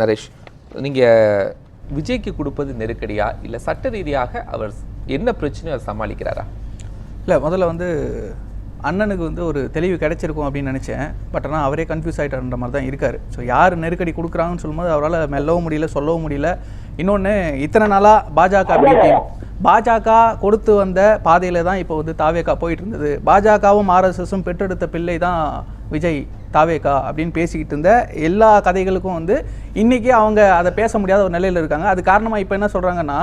நரேஷ் நீங்கள் விஜய்க்கு கொடுப்பது நெருக்கடியா? இல்லை சட்ட ரீதியாக அவர் என்ன பிரச்சனையும் அவர் சமாளிக்கிறாரா? இல்லை முதல்ல வந்து அண்ணனுக்கு வந்து ஒரு தெளிவு கிடைச்சிருக்கும் அப்படின்னு நினச்சேன். பட் ஆனால் அவரே கன்ஃபியூஸ் ஆகிட்டார்ன்ற மாதிரி தான் இருக்கார். ஸோ யார் நெருக்கடி கொடுக்குறாங்கன்னு சொல்லும்போது அவரால் மெல்லவும் முடியல சொல்லவும் முடியல. இன்னொன்று இத்தனை நாளாக பாஜக பி டீம் பாஜக கொடுத்து வந்த பாதையில் தான் இப்போ வந்து தாவேக்கா போயிட்டு இருந்தது பாஜகவும் ஆர்எஸ்எஸும் பெற்றெடுத்த பிள்ளை தான் விஜய் தாவேக்கா அப்படின்னு பேசிக்கிட்டு இருந்த எல்லா கதைகளுக்கும் வந்து இன்றைக்கி அவங்க அதை பேச முடியாத ஒரு நிலையில் இருக்காங்க. அது காரணமாக இப்போ என்ன சொல்கிறாங்கன்னா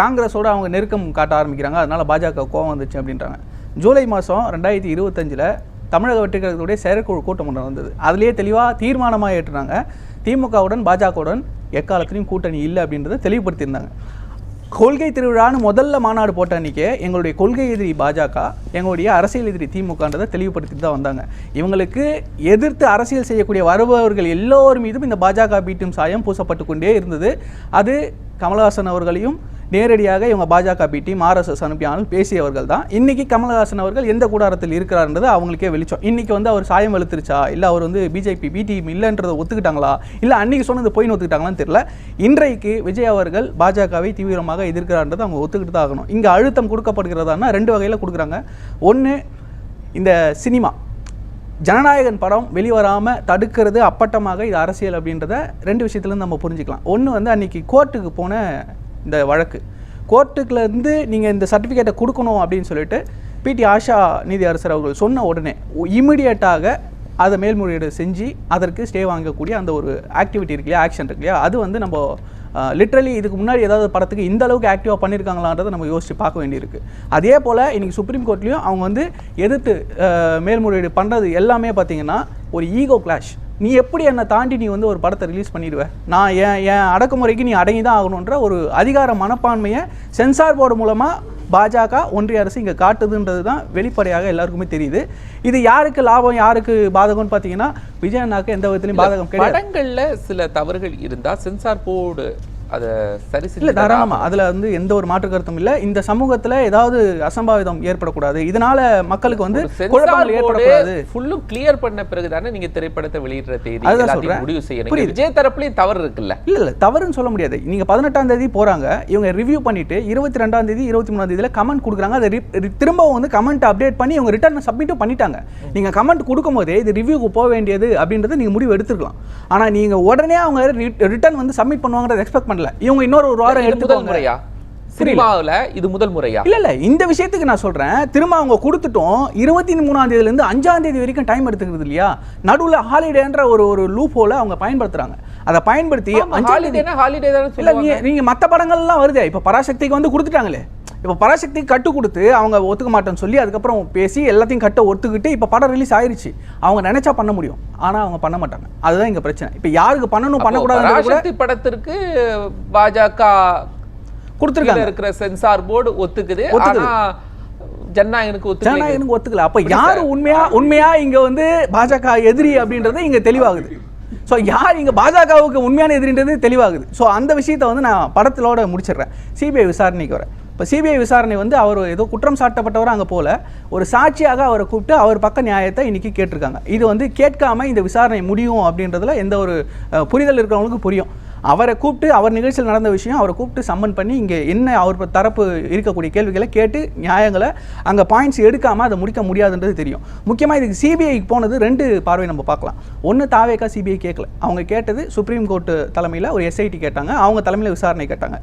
காங்கிரஸோட அவங்க நெருக்கம் காட்ட ஆரம்பிக்கிறாங்க. அதனால் பாஜக கோவம் வந்துச்சு அப்படின்றாங்க. ஜூலை மாதம் ரெண்டாயிரத்தி இருபத்தஞ்சில் தமிழக வெற்றிகளுடைய செயற்குழு கூட்டம் ஒன்று நடந்தது. அதுலேயே தெளிவாக தீர்மானமாக ஏற்றுனாங்க திமுகவுடன் பாஜகவுடன் எக்காலத்திலையும் கூட்டணி இல்லை அப்படின்றத தெளிவுபடுத்தியிருந்தாங்க. கொள்கை திருவிழான்னு முதல்ல மாநாடு போட்ட அன்றைக்கே எங்களுடைய கொள்கை எதிரி பாஜக எங்களுடைய அரசியல் எதிரி திமுகன்றதை தெளிவுபடுத்திட்டு தான் வந்தாங்க. இவங்களுக்கு எதிர்த்து அரசியல் செய்யக்கூடிய வருபவர்கள் எல்லோர் மீதும் இந்த பாஜக பீட்டும் சாயம் பூசப்பட்டு கொண்டே இருந்தது. அது கமலஹாசன் அவர்களையும் நேரடியாக இவங்க பாஜக பி டீம் ஆர்எஸ்எஸ் அனுப்பியாலும் பேசியவர்கள் தான். இன்னைக்கு கமலஹாசன் அவர்கள் எந்த கூடாரத்தில் இருக்கிறார்ன்றது அவங்களுக்கே வெளிச்சம். இன்னைக்கு வந்து அவர் சாயம் வெளுத்துருச்சா? இல்லை அவர் வந்து பிஜேபி பி டீம் இல்லைன்றதை ஒத்துக்கிட்டாங்களா? இல்லை அன்னைக்கு சொன்னது போய் ஒத்துக்கிட்டாங்களான்னு தெரியல. இன்றைக்கு விஜய் அவர்கள் பாஜகவை தீவிரமாக எதிர்க்கிறார்ன்றது அவங்க ஒத்துக்கிட்டு தான் ஆகணும். இங்கே அழுத்தம் கொடுக்கப்படுகிறதானா ரெண்டு வகையில் கொடுக்குறாங்க. ஒன்று இந்த சினிமா. ஜனநாயகன் படம் வெளிவராமல் தடுக்கிறது அப்பட்டமாக இது அரசியல் அப்படின்றத ரெண்டு விஷயத்துலேருந்து நம்ம புரிஞ்சுக்கலாம். ஒன்று வந்து அன்னைக்கு கோர்ட்டுக்கு போன இந்த வழக்கு. கோர்ட்டுக்குலேருந்து நீங்கள் இந்த சர்டிஃபிகேட்டை கொடுக்கணும் அப்படின்னு சொல்லிட்டு பிடி ஆஷா நீதி அரசர் அவர்கள் சொன்ன உடனே இமிடியேட்டாக அதை மேல்முறையீடு செஞ்சு அதற்கு ஸ்டே வாங்கக்கூடிய அந்த ஒரு ஆக்டிவிட்டி இருக்கு இல்லையா ஆக்ஷன் இருக்கு இல்லையா அது வந்து நம்ம லிட்ரலி இதுக்கு முன்னாடி ஏதாவது படத்துக்கு இந்த அளவுக்கு ஆக்டிவாக பண்ணியிருக்காங்களான்றதை நம்ம யோசிச்சு பார்க்க வேண்டியிருக்கு. அதே போல் இன்றைக்கி சுப்ரீம் கோர்ட்லேயும் அவங்க வந்து எதிர்த்து மேல்முறையீடு பண்ணுறது எல்லாமே பார்த்தீங்கன்னா ஒரு ஈகோ கிளாஷ் நீ எப்படி என்னை தாண்டி நீ வந்து ஒரு படத்தை ரிலீஸ் பண்ணிடுவ? நான் என் என் அடக்குமுறைக்கு நீ அடங்கி தான் ஆகணுன்ற ஒரு அதிகார மனப்பான்மையை சென்சார் போர்டு மூலமாக பாஜக ஒன்றிய அரசு இங்கே காட்டுதுன்றது தான் வெளிப்படையாக எல்லாருக்குமே தெரியுது. இது யாருக்கு லாபம் யாருக்கு பாதகம்னு பார்த்தீங்கன்னா விஜயண்ணாக்கு எந்த விதத்துலையும் பாதகம் படங்கள்ல சில தவறுகள் இருந்தா சென்சார் போர்டு அதை சரி இல்ல செஞ்சு தாராளமா. அதுல வந்து எந்த ஒரு மாற்று கருத்தும் இல்ல. இந்த சமூகத்துல ஏதாவது அசம்பாவிதம் ஏற்படக்கூடாது. இதனால மக்களுக்கு வந்து குழப்பங்கள் ஏற்படக்கூடாது. ஃபுல்லும் கிளியர் பண்ண பிறகு தானே நீங்க திரைப்படத்தை வெளியிடுற தேதி? சொல்றேன். முடிவு செய்யணும். புரியுது. விஜய் தரப்புலயும் தவறு இருக்குல்ல. இல்ல இல்ல தவறுன்னு சொல்ல முடியாது. நீங்க பதினெட்டாம் தேதி போறாங்க. இவங்க ரிவ்யூ பண்ணிட்டு இருபத்தி ரெண்டாம் தேதி இருபத்தி மூணாம் தேதியில கமெண்ட் கொடுக்குறாங்க. அதை திரும்பவும் வந்து கமெண்ட் அப்டேட் பண்ணி இவங்க ரிட்டர்ன் சப்மிட்டும் பண்ணிட்டாங்க. நீங்க கமெண்ட் கொடுக்கும்போதே இது ரிவ்யூக்கு போக வேண்டியது அப்படின்றத நீங்க முடிவு எடுத்துருக்கலாம். ஆனா நீங்க உடனே அவங்க ரிட்டர்ன் வந்து சப்மிட் பண்ணுவாங்கறத எக்ஸ்பெக்ட் பண்ணல. இவங்க இன்னொரு ஒரு வாரம் எடுத்துக்கோங்க. முறையா? சினிமாவுல இது முதல் முறையா? இல்ல இல்ல இந்த விஷயத்துக்கு நான் சொல்றேன். திரும்ப அவங்க கொடுத்துட்டோம். இருபத்தி மூணாம் தேதியில இருந்து அஞ்சாம் தேதி வரைக்கும் டைம் எடுத்துக்கிறது இல்லையா? நடுவுல ஹாலிடேன்ற ஒரு ஒரு லூப் ஹோல அவங்க பயன்படுத்துறாங்க. அதை பயன்படுத்தி ஹாலிடேனா ஹாலிடே தானே இல்ல சொல்லுவாங்க. நீங்க நீங்க மத்த படங்கள்லாம் வருதே. இப்ப பராசக்திக்கு வந்து கொடுத்துட்டாங்களே. இப்ப பராசக்திக்கு கட்டு கொடுத்து அவங்க ஒத்துக்க மாட்டேன்னு சொல்லி அதுக்கப்புறம் பேசி எல்லாத்தையும் கட்ட ஒத்துக்கிட்டு இப்ப படம் ரிலீஸ் ஆயிருச்சு. அவங்க நினைச்சா பண்ண முடியும். ஆனா அவங்க பண்ண மாட்டாங்க. அதுதான் இங்க பிரச்சனை. இப்ப யாருக்கு பண்ணணும் பராசக்தி படத்திற்கு பாஜக கொடுத்துருக்காங்க. இருக்கிற சென்சார் போர்டு ஒத்துக்குது. ஒத்துக்குது. ஜனநாயகனுக்கு ஒத்துக்கல ஜனநாயகனுக்கு ஒத்துக்கல. அப்ப யாரு உண்மையா உண்மையா இங்க வந்து பாஜக எதிரி அப்படின்றது இங்க தெளிவாகுது. ஸோ யார் இங்க பாஜகவுக்கு உண்மையான எதிரின்றது தெளிவாகுது. ஸோ அந்த விஷயத்தை வந்து நான் படத்திலோட முடிச்சிடுறேன். சிபிஐ விசாரணைக்கு வரேன். இப்போ சிபிஐ விசாரணை வந்து அவர் ஏதோ குற்றம் சாட்டப்பட்டவர் அங்கே போல. ஒரு சாட்சியாக அவரை கூப்பிட்டு அவர் பக்க நியாயத்தை இன்னைக்கு கேட்டிருக்காங்க. இது வந்து கேட்காம இந்த விசாரணை முடியும் அப்படின்றதுல எந்த ஒரு புரிதல் இருக்கிறவங்களுக்கு புரியும். அவரை கூப்பிட்டு அவர் நிகழ்ச்சியில் நடந்த விஷயம் அவரை கூப்பிட்டு சம்மன் பண்ணி இங்கே என்ன அவர் தரப்பு இருக்கக்கூடிய கேள்விகளை கேட்டு நியாயங்களை அங்கே பாயிண்ட்ஸ் எடுக்காமல் அதை முடிக்க முடியாதுன்றது தெரியும். முக்கியமாக இதுக்கு சிபிஐக்கு போனது ரெண்டு பார்வை நம்ம பார்க்கலாம். ஒன்று தாவேக்கா சிபிஐ கேட்கல. அவங்க கேட்டது சுப்ரீம் கோர்ட்டு தலைமையில் ஒரு எஸ்ஐடி கேட்டாங்க. அவங்க தலைமையில் விசாரணை கேட்டாங்க.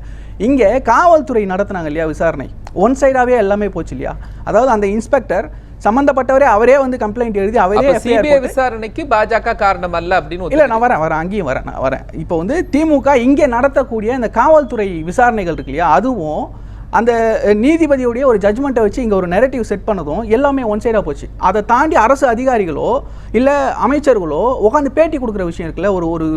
இங்கே காவல்துறை நடத்தினாங்க இல்லையா விசாரணை? ஒன் சைடாகவே எல்லாமே போச்சு இல்லையா? அதாவது அந்த இன்ஸ்பெக்டர் சம்மந்தப்பட்டவரே அவரே வந்து கம்ப்ளைண்ட் எழுதி அவரே சிபிஐ விசாரணைக்கு பாஜக காரணம் அல்ல அப்படின்னு இல்ல. நான் வரேன் வரேன் அங்கேயும் வரேன் நான் வரேன் இப்போ வந்து திமுக இங்கே நடத்தக்கூடிய இந்த காவல்துறை விசாரணைகள் இருக்கு இல்லையா அதுவும் அந்த நீதிபதியுடைய ஒரு ஜட்மெண்ட்டை வச்சு இங்கே ஒரு நெரட்டிவ் செட் பண்ணதும் எல்லாமே ஒன் சைடாக போச்சு. அதை தாண்டி அரசு அதிகாரிகளோ இல்லை அமைச்சர்களோ உட்காந்து பேட்டி கொடுக்குற விஷயம் இருக்குல்ல ஒரு ஒரு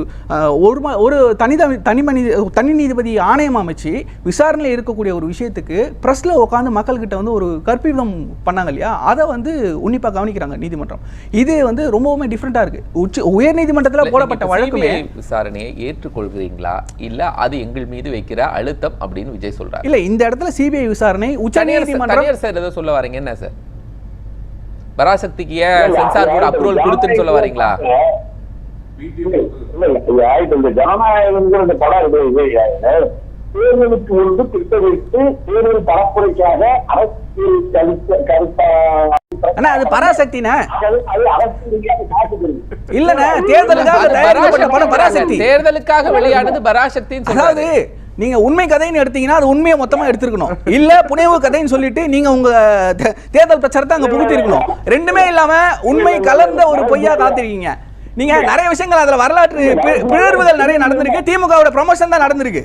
ஒரு ம- ஒரு தனித தனி மனி தனி நீதிபதி ஆணையம் அமைச்சு விசாரணையில் இருக்கக்கூடிய ஒரு விஷயத்துக்கு ப்ரெஸ்ஸில் உட்காந்து மக்கள்கிட்ட வந்து ஒரு கற்பிதம் பண்ணாங்க இல்லையா? அதை வந்து உன்னிப்பாக கவனிக்கிறாங்க நீதிமன்றம். இது வந்து ரொம்பவுமே டிஃப்ரெண்ட்டாக இருக்குது உச்ச உயர் நீதிமன்றத்தில் போடப்பட்ட வழக்குமே விசாரணையை ஏற்றுக்கொள்கிறீங்களா? இல்ல அது எங்கள் மீது வைக்கிற அழுத்தம் அப்படின்னு விஜய் சொல்றாரு? இல்ல இந்த இடத்துல சிபிஐ விசாரணை உச்ச தனியார் நீதிமன்றம் தனியார் சார் ஏதோ சொல்ல வரீங்க. என்ன சார்? பராசக்திக்கு ஏன் சென்சார் போர்டு அப்ரூவல் கொடுத்துன்னு சொல்ல வரீங்களா? இல்ல, இல்ல, ஐயா, இப்ப இந்த ஜனநாயகங்கிற இந்த படம் இருக்கு இது, ஐயா, தேர்தலுக்கு முன்பு திட்டமிட்டு தேர்தல் பரப்புரைக்காக அரசியல் கருத்த கருத்தா அண்ணா அது இல்லண்ணே தேர்தலுக்காக தயாரிக்கப்பட்ட படம் பராசக்தி. தேர்தலுக்காக வெளியானது அதாவது நீங்க உண்மை கதைன்னு எடுத்தீங்கன்னா அது உண்மையை மொத்தமா எடுத்துருக்கணும் இல்ல புனைவு கதைன்னு சொல்லிட்டு நீங்க உங்க தேர்தல் பிரச்சாரத்தை அங்க புகுத்தி இருக்கணும் ரெண்டுமே இல்லாம உண்மை கலந்த ஒரு பொய்யா காத்திருக்கீங்க நீங்க நிறைய விஷயங்கள் அதுல வரலாற்று பி- பிழறுவுகள் நிறைய நடந்திருக்கு திமுகவோட ப்ரமோஷன் தான் நடந்திருக்கு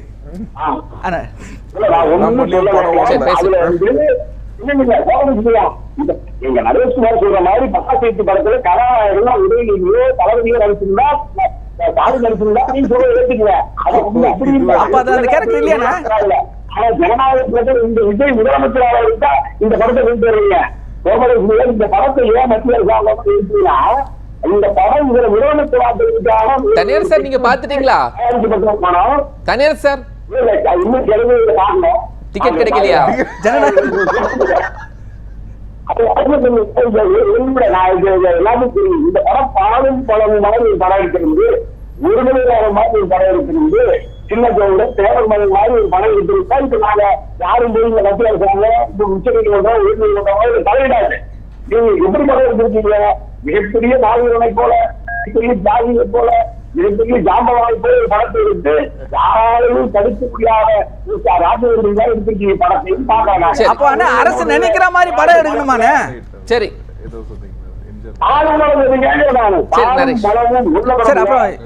ஆ. அண்ணா, இல்ல, நான் ஒண்ணுமே சொல்ல வரல. சரி, பேசு. அதுல வந்து இல்லைங்க, கவனிச்சுக்கோங்க. இந்த எங்க நரேஷ்குமார் சொல்ற மாதிரி பக்காசேத்து படத்துல கதாநாயகன் உதவியோ தளபதியோ நடிச்சிருந்தா இந்த படத்தை கொண்டு கோமலேஸ்வரர் இந்த படத்தை ஏன் மத்திய இந்த படம் இதுல முதலமைச்சர் ஆகிறதுக்காக தனியார் சார் நீங்க பாத்துட்டீங்களா தனியார் சார். இன்னும். டிக்கெட் கிடைக்கலையா? அது அது கொஞ்சம் இந்த வெளியில நான் இது இது எல்லாமே தெரியும். இந்த படம் பாலும் பழம் மாதிரி ஒரு படம் இருக்கிறது ஒரு மணி நேரம் மாதிரி ஒரு படம் சின்ன ஜோட தேவர் மகன் மாதிரி ஒரு படம் இப்ப நாங்க யாரும் போய் இந்த மத்திய அரசாங்கம் இந்த உச்ச நீதிமன்றம் உயர் நீதிமன்றம் தலையிடாது நீங்க எப்படி படம் எடுத்திருக்கீங்க மிகப்பெரிய நாகரிகனை போல மிகப்பெரிய ஜாதியை போல மிகப்பெரிய ஜாம்பவானை போல ஒரு படத்தை எடுத்து யாராலையும் தடுக்க முடியாத ஒரு ராஜேந்திரன் தான் எடுத்திருக்கீங்க படத்தையும். பார்க்கலாம் அப்போ அண்ணா அரசு நினைக்கிற மாதிரி படம் எடுக்கணுமாண்ணே? சரி.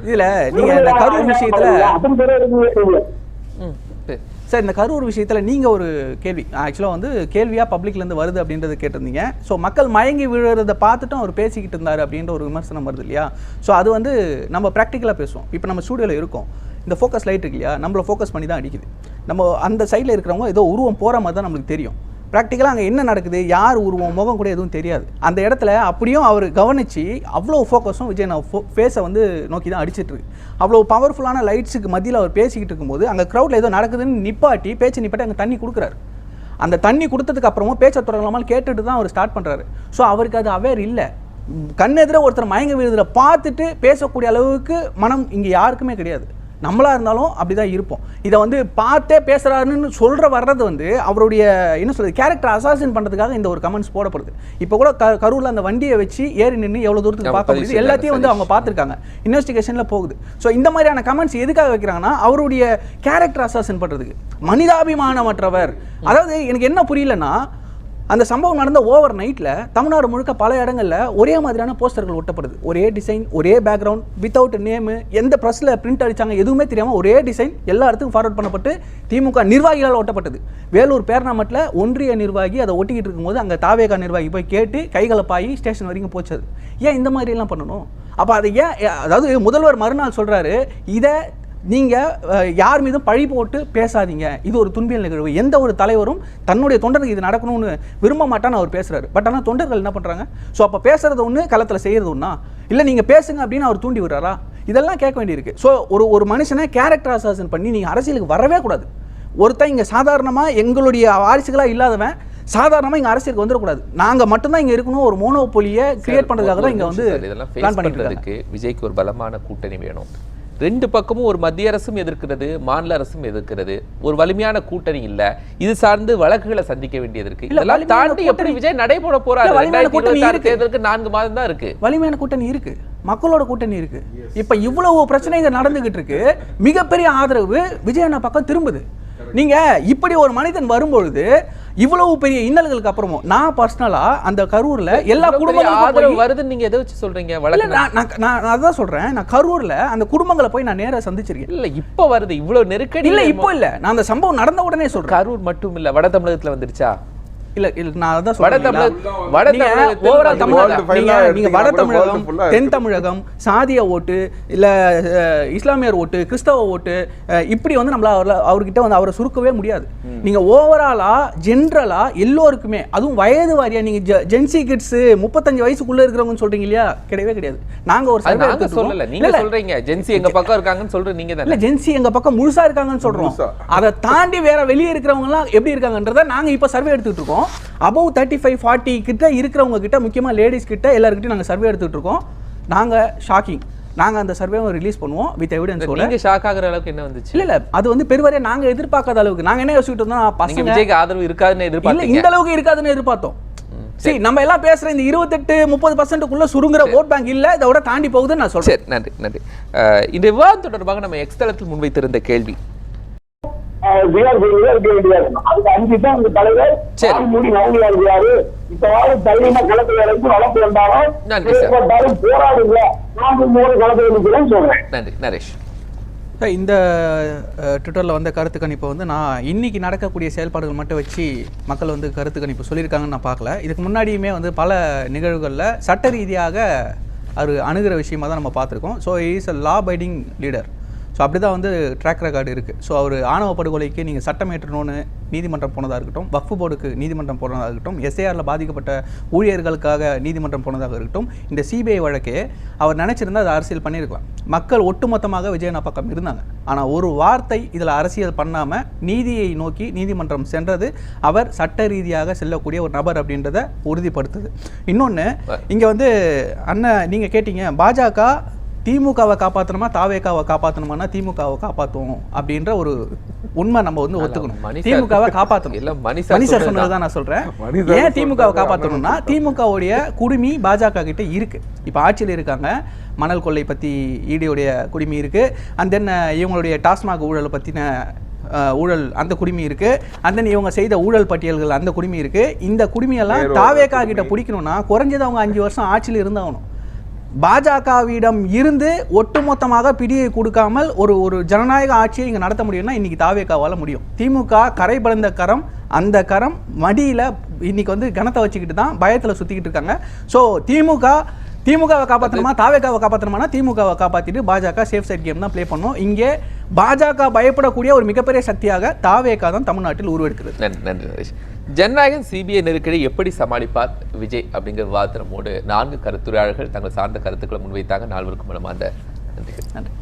இதுல நீங்க இந்த கரூர் விஷயத்துல சார் இந்த கரூர் விஷயத்தில் நீங்கள் ஒரு கேள்வி. ஆக்சுவலாக வந்து கேள்வியாக பப்ளிக்லேருந்து வருது அப்படின்றத கேட்டிருந்தீங்க. ஸோ மக்கள் மயங்கி விழுறதை பார்த்துட்டும் அவர் பேசிக்கிட்டு இருந்தார் அப்படின்ற ஒரு விமர்சனம் வருது இல்லையா? ஸோ அது வந்து நம்ம ப்ராக்டிக்கலாக பேசுவோம். இப்போ நம்ம ஸ்டூடியோவில் இருக்கோம். இந்த ஃபோக்கஸ் லைட் இருக்கு இல்லையா? நம்மளை ஃபோக்கஸ் பண்ணி தான் அடிக்குது. நம்ம அந்த சைடில் இருக்கிறவங்க ஏதோ உருவம் போகிற மாதிரி தான் நம்மளுக்கு தெரியும். ப்ராக்டிக்கலாக அங்கே என்ன நடக்குது? யார் உருவம்? முகம் கூட எதுவும் தெரியாது. அந்த இடத்துல அப்படியும் அவர் கவனித்து அவ்வளோ ஃபோக்கஸும் விஜய் நான் ஃபேஸை வந்து நோக்கி தான் அடிச்சிட்ருக்கு அவ்வளோ பவர்ஃபுல்லான லைட்ஸுக்கு மத்தியில் அவர் பேசிக்கிட்டு இருக்கும்போது அங்கே க்ரௌடில் ஏதோ நடக்குதுன்னு நிப்பாட்டி பேச்சு நிப்பாட்டி அங்கே தண்ணி கொடுக்குறாரு. அந்த தண்ணி கொடுத்ததுக்கு அப்புறமும் பேச்சை தொடங்கலாமல் கேட்டுட்டு தான் அவர் ஸ்டார்ட் பண்ணுறாரு ஸோ அவருக்கு அது அவேர் இல்லை. கண்ணெதிர ஒருத்தர் மயங்க விழுதுல பார்த்துட்டு பேசக்கூடிய அளவுக்கு மனம் இங்கே யாருக்குமே கிடையாது. நம்மளா இருந்தாலும் அப்படிதான் இருப்போம். இதை வந்து பார்த்தே பேசுறாருன்னு சொல்ற வர்றது வந்து அவருடைய என்ன சொல்றது கேரக்டர் அசாசின் பண்றதுக்காக இந்த ஒரு கமெண்ட்ஸ் போடப்படுது. இப்போ கூட க கரூர்ல அந்த வண்டியை வச்சு ஏறி நின்று எவ்வளவு தூரத்துக்கு பார்க்க முடியுது. எல்லாத்தையும் வந்து. அவங்க பார்த்துருக்காங்க. இன்வெஸ்டிகேஷன்ல போகுது. ஸோ இந்த மாதிரியான கமெண்ட்ஸ் எதுக்காக வைக்கிறாங்கன்னா அவருடைய கேரக்டர் அசாசின் பண்றதுக்கு. மனிதாபிமானமற்றவர். அதாவது எனக்கு என்ன புரியலன்னா அந்த சம்பவம் நடந்த ஓவர் நைட்டில் தமிழ்நாடு முழுக்க பல இடங்களில் ஒரே மாதிரியான போஸ்டர்கள் ஒட்டப்படுது. ஒரே டிசைன் ஒரே பேக்ரவுண்ட் வித்தவுட் நேமு எந்த ப்ரெஸ்ஸில் பிரிண்ட் அடித்தாங்க எதுவுமே தெரியாமல் ஒரே டிசைன் எல்லா இடத்துக்கும் ஃபார்வர்ட் பண்ணப்பட்டு திமுக நிர்வாகிகளால் ஒட்டப்பட்டது. வேலூர் பேர்ணாமட்டில் ஒன்றிய நிர்வாகி அதை ஒட்டிக்கிட்டு இருக்கும்போது அங்கே தாவேகா நிர்வாகி போய் கேட்டு கைகலப்பாயி ஸ்டேஷன் வரைக்கும் போச்சு அது. ஏன் இந்த மாதிரிலாம் பண்ணணும்? அப்போ அதை ஏன் அதாவது முதல்வர் மறுநாள் சொல்கிறாரு இதை நீங்கள் யார் மீதும் பழி போட்டு பேசாதீங்க. இது ஒரு துன்பியல் நிகழ்வு. எந்த ஒரு தலைவரும் தன்னுடைய தொண்டருக்கு இது நடக்கணும்னு விரும்ப மாட்டான்னு அவர் பேசுறாரு. பட் ஆனால் தொண்டர்கள் என்ன பண்ணுறாங்க ஸோ அப்போ பேசுறது ஒன்று களத்தில் செய்கிறது ஒன்றா இல்லை நீங்கள் பேசுங்க அப்படின்னு அவர் தூண்டி விடுறாரா? இதெல்லாம் கேட்க வேண்டியிருக்கு. ஸோ ஒரு ஒரு மனுஷனை கேரக்டர் அசாசன் பண்ணி நீங்கள் அரசியலுக்கு வரவே கூடாது. ஒருத்தன் இங்கே சாதாரணமாக எங்களுடைய வாரிசுகளாக இல்லாதவன் சாதாரணமாக இங்கே அரசியலுக்கு வந்துடக்கூடாது. நாங்கள் மட்டும்தான் இங்கே இருக்கணும். ஒரு மோனோபொலியை கிரியேட் பண்ணுறதுக்காக தான் இங்கே வந்து பிளான் பண்ணிட்டு விஜய்க்கு ஒரு பலமான கூட்டணி வேணும். ரெண்டு பக்கமும் ஒரு மத்திய அரசும் எதிர்க்கிறது மாநில அரசும் எதிர்க்கிறது. ஒரு வலிமையான கூட்டணி இல்ல. இது சார்ந்து வழக்குகளை சந்திக்க வேண்டியது இருக்கு. இதெல்லாம் தாண்டி எப்படி விஜய் நடைபோட போறாரு. தேர்தலுக்கு நான்கு மாதம் தான் இருக்கு. வலிமையான கூட்டணி இருக்கு. மக்களோட கூட்டணி இருக்கு. இப்ப இவ்வளவு பிரச்சனைகள் நடந்துகிட்டு இருக்கு. மிகப்பெரிய ஆதரவு விஜய் அண்ணா பக்கம் திரும்புது. நீங்க இப்படி ஒரு மனிதன் வரும்பொழுது இவ்வளவு பெரிய இன்னல்களுக்கு அப்புறமும் நான் பர்சனலா அந்த கரூர்ல எல்லா போய்- வருதுன்னு நீங்க எதை வச்சு சொல்றீங்க நான் அதான் சொல்றேன். நான் கரூர்ல அந்த குடும்பங்களை போய் நான் நேரா சந்திச்சிருக்கேன். இல்ல இப்ப வருது. இவ்வளவு நெருக்கடி இல்ல இப்போ இல்ல. நான் அந்த சம்பவம் நடந்த உடனே சொல்றேன். கரூர் மட்டும் இல்ல வட தமிழகத்துல வந்துருச்சா? இல்ல இல்ல நான் அதான் வட சொல்றேன் தமிழகம் world file நீங்க நீங்க வட தமிழகம் தென். தமிழகம் சாதிய ஓட்டு இல்ல இஸ்லாமியர் ஓட்டு கிறிஸ்தவ ஓட்டு இப்படி வந்து நம்மள அவர்ல அவர்கிட்ட வந்து அவரை சுருக்கவே முடியாது. நீங்க ஓவராலா ஜென்ரலா எல்லோருக்குமே அதுவும் வயது வாரியா நீங்க ஜென்சி கிட்ஸ் முப்பத்தஞ்சு வயசுக்குள்ள இருக்கிறவங்கன்னு சொல்றீங்க இல்லையா? கிடையவே கிடையாது. நாங்க ஒரு எடுத்துட்டு சொல்லல. நீங்க இல்ல, இல்ல. சொல்றீங்க. ஜென்சி எங்க பக்கம் இருக்காங்கன்னு சொல்ற நீங்க இல்ல தானே ஜென்சி எங்க பக்கம் முழுசா இருக்காங்கன்னு சொல்றோம். அதை தாண்டி வேற வெளியே இருக்கிறவங்க எல்லாம் எப்படி இருக்காங்கன்றத நாங்க இப்ப சர்வே எடுத்துட்டு இருக்கோம். அபவ் தேர்ட்டி ஃபைவ் ஃபார்ட்டி கிட்ட இருக்கிறவங்க கிட்ட முக்கியமா லேடிஸ் கிட்ட எல்லாருக்கிட்டையும் நாங்க சர்வே எடுத்துட்டு இருக்கோம். நாங்க ஷாக்கிங் நாங்கள் அந்த சர்வேவை ரிலீஸ் பண்ணுவோம் வித் எவிடன்ஸோட நீங்க ஷாக் ஆகுற அளவுக்கு என்ன வந்துச்சு? இல்ல இல்ல. அது வந்து பெருவாரியா நாங்க எதிர்பார்க்காத அளவுக்கு. நாங்க என்ன யோசிச்சுட்டு இருந்தோம் பசங்க விஜய்க்கு ஆதரவு இருக்காதுன்னு இல்ல எதிர்பார்த்தீங்க இந்த அளவுக்கு இருக்காதுன்னு எதிர்பார்த்தோம். சரி. நம்ம எல்லாம் பேசுற இந்த இருபத்தெட்டு முப்பது பர்சன்ட்டுக்குள்ள சுருங்குற ஓட் பேங்க் இல்ல இதோட தாண்டி போகுதுன்னு நான் சொல்றேன். சரி நன்றி நன்றி. இந்த விவாதம் தொடர்பாக நம்ம எக்ஸ் தளத்தில் முன்வைத்திருந்த கேள்வி. விஆர் இருக்க வேண்டியதா இருக்கும் அதுக்கு அஞ்சு தான் அந்த தலைவர் சரி. ஆள் மூடி நவனியா இருக்கிறாரு இப்ப தைரியமா களத்துல இறங்கி வளர்ப்பு வந்தாலும் போராடுங்க நான்கு மூணு களத்துல நிற்கிறேன்னு சொல்றேன். நன்றி நரேஷ். இந்த ட்விட்டரில் வந்த கருத்து கணிப்பை வந்து நான் இன்னைக்கு நடக்கக்கூடிய செயல்பாடுகள் மட்டும் வச்சு மக்கள் வந்து கருத்து கணிப்பு சொல்லியிருக்காங்கன்னு நான் பார்க்கல. இதுக்கு முன்னாடியுமே வந்து பல நிகழ்வுகளில் சட்ட ரீதியாக அவர் அணுகிற விஷயமா தான் நம்ம பார்த்துருக்கோம். So is a law abiding leader so அப்படி தான் வந்து ட்ராக் ரெக்கார்டு இருக்குது ஸோ அவர் ஆணவ படுகொலைக்கு நீங்கள் சட்டம் ஏற்றணும்னு நீதிமன்றம் போனதாக இருக்கட்டும் வக்ஃபு போர்டுக்கு நீதிமன்றம் போனதாக இருக்கட்டும் எஸ்ஏஆரில் பாதிக்கப்பட்ட ஊழியர்களுக்காக நீதிமன்றம் போனதாக இருக்கட்டும் இந்த சிபிஐ வழக்கே அவர் நினச்சிருந்தா அதை அரசியல் பண்ணியிருக்கலாம். மக்கள் ஒட்டுமொத்தமாக விஜயனா பக்கம் இருந்தாங்க. ஆனால் ஒரு வார்த்தை இதில் அரசியல் பண்ணாமல் நீதியை நோக்கி நீதிமன்றம் சென்றது அவர் சட்ட ரீதியாக செல்லக்கூடிய ஒரு நபர் அப்படின்றத உறுதிப்படுத்துது. இன்னொன்று இங்கே வந்து அண்ணன் நீங்கள் கேட்டீங்க பாஜக திமுகவை காப்பாற்றணுமா தாவேக்காவை காப்பாற்றணுமானா திமுகவை காப்பாற்றுவோம் அப்படின்ற ஒரு உண்மை நம்ம வந்து ஒத்துக்கணும். திமுகவை காப்பாற்றணும் இல்ல, மணி சார் மணி சார் சொன்னதுதான். சொன்னது தான். நான் சார் ஏன் திமுகவை காப்பாற்றணும்னா திமுகவுடைய குடுமி பாஜக கிட்ட இருக்கு. இப்போ ஆட்சியில் இருக்காங்க மணல் கொள்ளை பத்தி ஈடியோடைய குடுமி இருக்கு. அண்ட் தென் இவங்களுடைய டாஸ்மாக் ஊழலை பத்தின அஹ், ஊழல் அந்த குடுமி இருக்கு. அண்ட் தென் இவங்க செய்த ஊழல் பட்டியல்கள் அந்த குடுமி இருக்கு. இந்த குடுமியெல்லாம் தாவேக்கா கிட்ட. பிடிக்கணும்னா குறைஞ்சது அவங்க அஞ்சு வருஷம் ஆட்சியில் இருந்தாகணும். பாஜகவிடம் இருந்து ஒட்டுமொத்தமாக பிடியை கொடுக்காமல் ஒரு ஒரு ஜனநாயக ஆட்சியை இங்கே நடத்த முடியும்னா இன்றைக்கி தாவேக்காவால் முடியும். திமுக கரை படந்த கரம் அந்த கரம் மடியில் இன்றைக்கி வந்து கனத்தை வச்சுக்கிட்டு தான் பயத்தில் சுற்றிக்கிட்டு இருக்காங்க. ஸோ திமுக திமுகவை காப்பாற்றணுமா தாவேக்காவை காப்பாற்றணுமானா திமுகவை காப்பாற்றிட்டு பாஜக சேஃப் சைட் கேம் தான் ப்ளே பண்ணும். இங்கே பாஜக பயப்படக்கூடிய ஒரு மிகப்பெரிய சக்தியாக தாவேக்கா தான் தமிழ்நாட்டில் உருவெடுக்கிறது. நன்றி நன்றி நரேஷ் ஜனநாயகன் சிபிஐ நெருக்கடி எப்படி சமாளிப்பார் விஜய் அப்படிங்கிற விவாதத்தினமோடு நான்கு கருத்துரையாளர்கள் தங்கள் சார்ந்த கருத்துக்களை முன்வைத்தாங்க. நால்வருக்கும் மனமார்ந்த நன்றிகள். நன்றி.